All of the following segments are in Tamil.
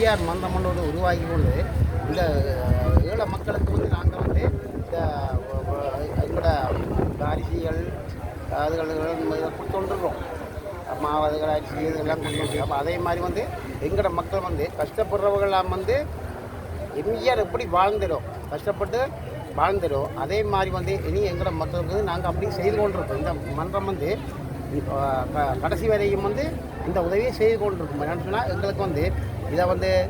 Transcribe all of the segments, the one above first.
பெரியார் மன்றம் ஒன்று உருவாக்கி கொண்டு இந்த ஏழை மக்களுக்கு வந்து நாங்கள் வந்து இந்த எங்களோட அரிசிகள் அதுகள் கொடுத்துருக்கோம் மாவதுகள் அரிசி இதெல்லாம் கொடுத்துருக்கோம் அப்போ அதே மாதிரி வந்து எங்களோட மக்கள் வந்து கஷ்டப்படுறவங்களாம் வந்து எம்ஜிஆர் எப்படி வாழ்ந்துடும் கஷ்டப்பட்டு வாழ்ந்துடும் அதே மாதிரி வந்து இனி எங்களோட மக்களுக்கு வந்து நாங்கள் அப்படி செய்து கொண்டிருக்கோம். இந்த மன்றம் வந்து க- கடைசி வரையும் வந்து இந்த உதவியை செய்து கொண்டிருக்கும். என்னென்னு சொன்னால் எங்களுக்கு வந்து இதை வந்து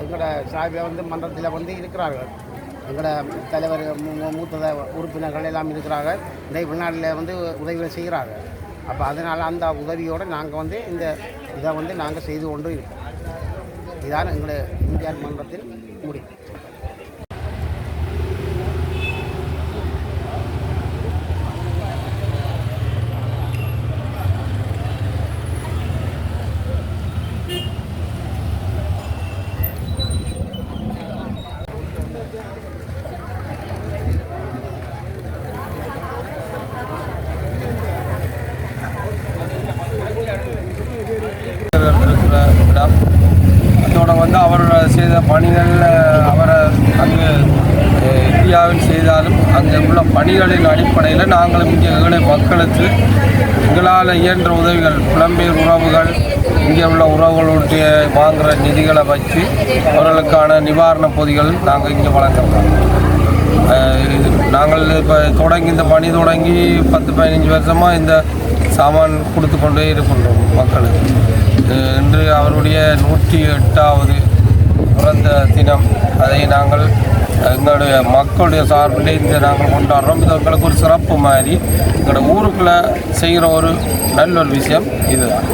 எங்களோட சார்பில் வந்து மன்றத்தில் வந்து இருக்கிறார்கள். எங்களோட தலைவர் மூத்த த- உறுப்பினர்கள் எல்லாம் இருக்கிறார்கள். இந்த வெளிநாட்டில் வந்து உதவிகள் செய்கிறார்கள். அப்போ அதனால் அந்த உதவியோடு நாங்கள் வந்து இந்த இதை வந்து நாங்கள் செய்து கொண்டு இருக்கோம் இதான் எங்களுடைய இந்தியா மன்றத்தின் முடிவு. வந்து அவர் செய்த பணிகள் அவரை அங்கு இந்தியாவில் செய்தாலும் அங்கே உள்ள பணிகளின் அடிப்படையில் நாங்களும் இங்கே ஏழை மக்களுக்கு எங்களால் இயன்ற உதவிகள் புலம்பெயர் உறவுகள் இங்கே உள்ள உறவுகளுடைய வாங்குகிற நிதிகளை வச்சு அவர்களுக்கான நிவாரணப் பொதிகள் நாங்கள் இங்கே வழங்குறோம் நாங்கள் இப்போ தொடங்கி இந்த பணி தொடங்கி பத்து பதினஞ்சு வருஷமாக இந்த சாமான் கொடுத்து கொண்டே இருக்கின்றோம் மக்களுக்கு இன்று அவருடைய நூற்றி எட்டாவது பிறந்த தினம். அதை நாங்கள் எங்களுடைய மக்களுடைய சார்பில் இந்த நாங்கள் கொண்டாடுறோம். இது எங்களுக்கு ஒரு சிறப்பு மாதிரி. எங்களோட ஊருக்குள்ளே செய்கிற ஒரு நல்ல ஒரு விஷயம் இதுதான்.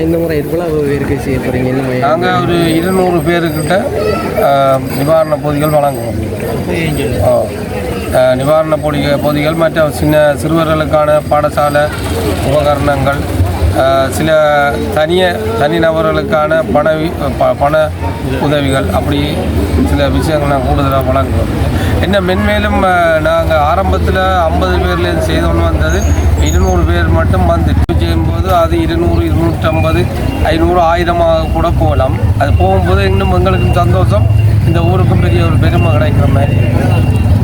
இந்த முறை எவ்வளோ பேருக்கு செய்ய போகிறீங்க நாங்கள் ஒரு இருநூறு பேருக்கிட்ட அஹ், நிவாரணப் பொதிகள் வழங்குவோம். ஆ. நிவாரண நிவாரணப் பொதிக பொதிகள் மற்ற சின்ன சிறுவர்களுக்கான பாடசாலை உபகரணங்கள் சில தனிய தனிநபர்களுக்கான பண ப- பண உதவிகள் அப்படி சில விஷயங்கள் நான் கூடுதலாக வழங்குவோம். என்ன மென்மேலும் நாங்கள் ஆரம்பத்தில் ஐம்பது பேர்லேருந்து செய்தோன்னு வந்தது இருநூறு பேர் மட்டும் வந்து செய்யும்போது அது இருநூறு இருநூற்றம்பது ஐநூறு ஆயிரமாக கூட போகலாம். அது போகும்போது இன்னும் எங்களுக்கும் சந்தோஷம். இந்த ஊருக்கும் பெரிய ஒரு பெருமை கிடைக்கிற மாதிரி.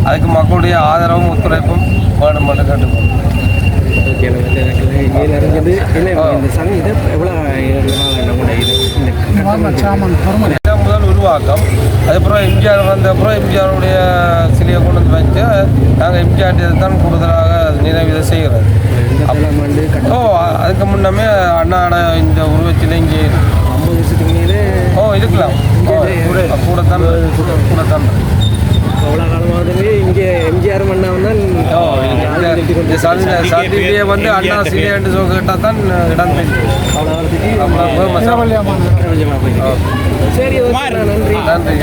அதுக்கு மக்களுடைய ஆதரவும் ஒத்துழைப்பும் வேணும் மட்டும் கேட்டுக்கோம் ஓகே அறிஞ்சது இல்லை இந்த சங் இது எவ்வளோ முதல் உருவாக்கம். அதுக்கப்புறம் எம்ஜிஆர் வந்த அப்புறம் எம்ஜிஆருடைய சிலையை கொண்டு வந்து வச்சு நாங்கள் எம்ஜிஆர் தான் கூடுதலாக நினைவு செய்கிறது. ஓ அதுக்கு முன்னமே அண்ணாட இந்த உருவச்சிலை இங்கே. ஐம்பது வருஷத்துக்கு மேலே ஓ இருக்கலாம். ஓ, கூட கூட தான் கூட தான் அவ்வளோ காலமாகவே இங்கே எம்ஜிஆர் மன்னா தான் வந்து அண்ணா சிலை என்று சொல்ல கேட்டால் தான் இடம் அவ்வளோ சரி ஓகே நன்றி. நன்றி